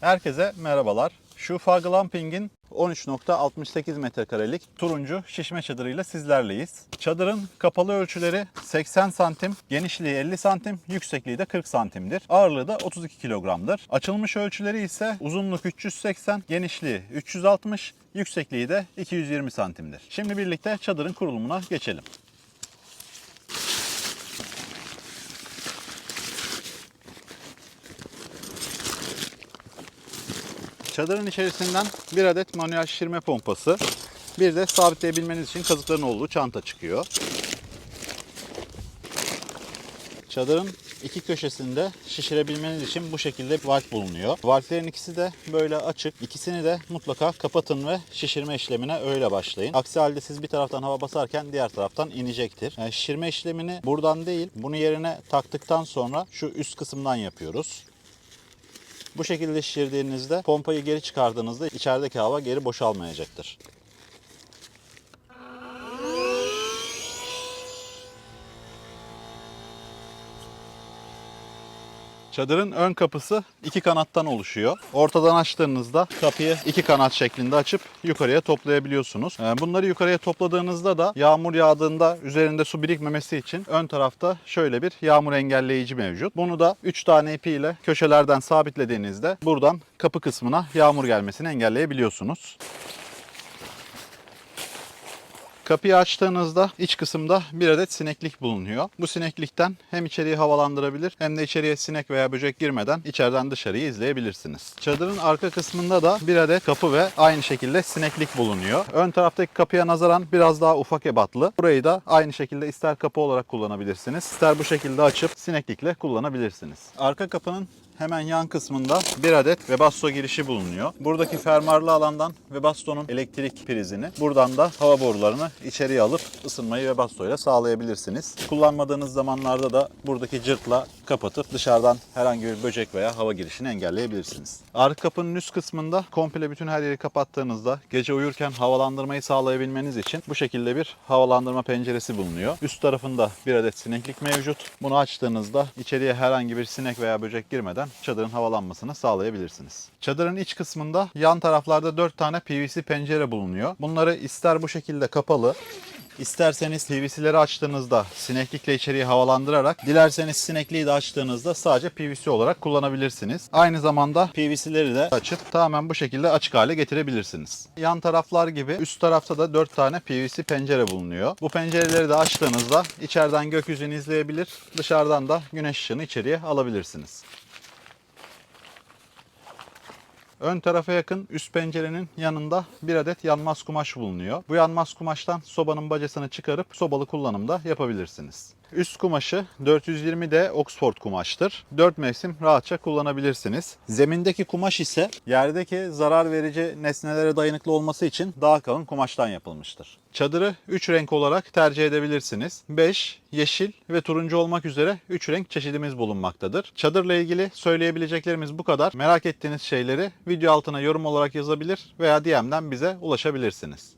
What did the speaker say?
Herkese merhabalar. Shufa Glamping'in 13.68 metrekarelik turuncu şişme çadırıyla sizlerleyiz. Çadırın kapalı ölçüleri 80 santim, genişliği 50 santim, yüksekliği de 40 santimdir. Ağırlığı da 32 kilogramdır. Açılmış ölçüleri ise uzunluk 380, genişliği 360, yüksekliği de 220 santimdir. Şimdi birlikte çadırın kurulumuna geçelim. Çadırın içerisinden bir adet manuel şişirme pompası, bir de sabitleyebilmeniz için kazıkların olduğu çanta çıkıyor. Çadırın iki köşesinde şişirebilmeniz için bu şekilde valf bulunuyor. Valflerin ikisi de böyle açık. İkisini de mutlaka kapatın ve şişirme işlemine öyle başlayın. Aksi halde siz bir taraftan hava basarken diğer taraftan inecektir. Yani şişirme işlemini buradan değil, bunu yerine taktıktan sonra şu üst kısımdan yapıyoruz. Bu şekilde şişirdiğinizde pompayı geri çıkardığınızda içerideki hava geri boşalmayacaktır. Çadırın ön kapısı iki kanattan oluşuyor. Ortadan açtığınızda kapıyı iki kanat şeklinde açıp yukarıya toplayabiliyorsunuz. Ee, Bunları yukarıya topladığınızda da yağmur yağdığında üzerinde su birikmemesi için ön tarafta şöyle bir yağmur engelleyici mevcut. Bunu da 3 tane ipiyle köşelerden sabitlediğinizde buradan kapı kısmına yağmur gelmesini engelleyebiliyorsunuz. Kapıyı açtığınızda iç kısımda bir adet sineklik bulunuyor. Bu sineklikten hem içeriği havalandırabilir hem de içeriye sinek veya böcek girmeden içeriden dışarıyı izleyebilirsiniz. Çadırın arka kısmında da bir adet kapı ve aynı şekilde sineklik bulunuyor. Ön taraftaki kapıya nazaran biraz daha ufak ebatlı. Burayı da aynı şekilde ister kapı olarak kullanabilirsiniz. ister bu şekilde açıp sineklikle kullanabilirsiniz. Arka kapının Hemen yan kısmında bir adet Webasto girişi bulunuyor. Buradaki fermuarlı alandan Webasto'nun elektrik prizini, buradan da hava borularını içeriye alıp ısınmayı Webasto ile sağlayabilirsiniz. Kullanmadığınız zamanlarda da buradaki cırtla kapatıp dışarıdan herhangi bir böcek veya hava girişini engelleyebilirsiniz. Arka kapının üst kısmında komple bütün her yeri kapattığınızda gece uyurken havalandırmayı sağlayabilmeniz için bu şekilde bir havalandırma penceresi bulunuyor. Üst tarafında bir adet sineklik mevcut. Bunu açtığınızda içeriye herhangi bir sinek veya böcek girmeden çadırın havalanmasını sağlayabilirsiniz. Çadırın iç kısmında yan taraflarda 4 tane PVC pencere bulunuyor. Bunları ister bu şekilde kapalı İsterseniz PVC'leri açtığınızda sineklikle içeriği havalandırarak, dilerseniz sinekliği de açtığınızda sadece PVC olarak kullanabilirsiniz. Aynı zamanda PVC'leri de açıp tamamen bu şekilde açık hale getirebilirsiniz. Yan taraflar gibi üst tarafta da 4 tane PVC pencere bulunuyor. Bu pencereleri de açtığınızda içeriden gökyüzünü izleyebilir, dışarıdan da güneş ışığını içeriye alabilirsiniz. Ön tarafa yakın üst pencerenin yanında bir adet yanmaz kumaş bulunuyor. Bu yanmaz kumaştan sobanın bacasını çıkarıp sobalı kullanımda yapabilirsiniz. Üst kumaşı 420D Oxford kumaştır. 4 mevsim rahatça kullanabilirsiniz. Zemindeki kumaş ise yerdeki zarar verici nesnelere dayanıklı olması için daha kalın kumaştan yapılmıştır. Çadırı 3 renk olarak tercih edebilirsiniz. 5, yeşil ve turuncu olmak üzere 3 renk çeşidimiz bulunmaktadır. Çadırla ilgili söyleyebileceklerimiz bu kadar. Merak ettiğiniz şeyleri video altına yorum olarak yazabilir veya DM'den bize ulaşabilirsiniz.